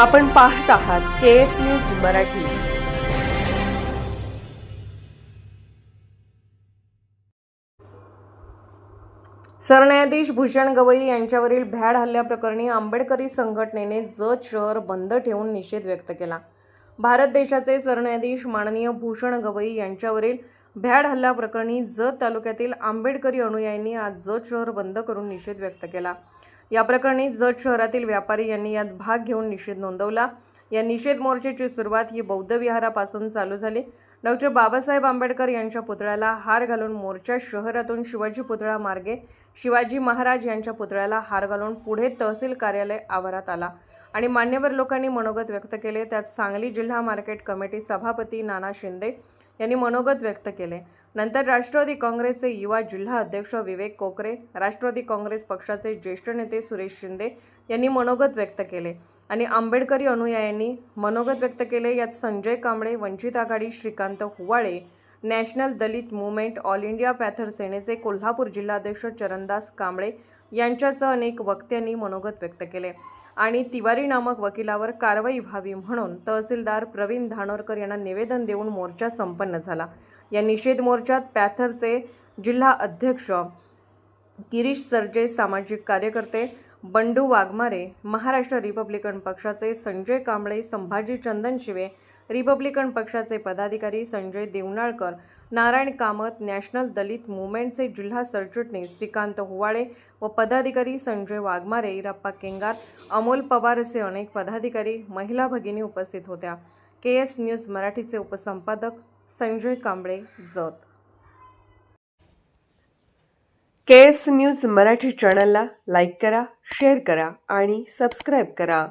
आपण पाहत आहात के एस न्यूज मराठी. सरन्यायाधीश भूषण गवई यांच्यावरील भ्याड हल्ल्याप्रकरणी आंबेडकरी संघटनेने जत शहर बंद ठेवून निषेध व्यक्त केला. भारत देशाचे सरन्यायाधीश माननीय भूषण गवई यांच्यावरील भ्याड हल्ल्याप्रकरणी जत तालुक्यातील आंबेडकरी अनुयायांनी आज जत शहर बंद करून निषेध व्यक्त केला. या प्रकरणी जत शहरातील व्यापारी यांनी यात भाग घेऊन निषेध नोंदवला. या निषेध मोर्चाची सुरुवात ही बौद्ध विहारापासून चालू झाली. डॉक्टर बाबासाहेब आंबेडकर यांच्या पुतळ्याला हार घालून मोर्चा शहरातून शिवाजी पुतळा मार्गे शिवाजी महाराज यांच्या पुतळ्याला हार घालून पुढे तहसील कार्यालय आवारात आला आणि मान्यवर लोकांनी मनोगत व्यक्त केले. त्यात सांगली जिल्हा मार्केट कमिटी सभापती नाना शिंदे यांनी मनोगत व्यक्त केले. नंतर राष्ट्रवादी काँग्रेसचे युवा जिल्हा अध्यक्ष विवेक कोकरे राष्ट्रवादी काँग्रेस पक्षाचे ज्येष्ठ नेते सुरेश शिंदे यांनी मनोगत व्यक्त केले आणि आंबेडकरी अनुयायांनी मनोगत व्यक्त केले. यात Sanjay Kamble Vanchit Aghadi Shrikant Huwale National Dalit Movement All India Panther सेनेचे कोल्हापूर जिल्हाध्यक्ष चरणदास कांबळे यांच्यासह अनेक वक्त्यांनी मनोगत व्यक्त केले आणि तिवारी नामक वकिलावर कारवाई व्हावी म्हणून तहसीलदार प्रवीण धानोरकर यांना निवेदन देऊन मोर्चा संपन्न झाला. या निषेध मोर्चात पॅथरचे जिल्हा अध्यक्ष गिरीश सरजे सामाजिक कार्यकर्ते बंडू वाघमारे महाराष्ट्र रिपब्लिकन पक्षाचे संजय कांबळे संभाजी चंदनशिवे रिपब्लिकन पक्षाचे पदाधिकारी संजय देवनाळकर नारायण कामत नॅशनल दलित मुवमेंटचे जिल्हा सरचिटणीस श्रीकांत हुवाळे व पदाधिकारी संजय वाघमारे इराप्पा केंगार अमोल पवार असे अनेक पदाधिकारी महिला भगिनी उपस्थित होत्या. के एस न्यूज मराठीचे उपसंपादक Sanjay Kamble Jat. K S News Marathi चॅनलला लाईक करा शेअर करा आणि सबस्क्राईब करा.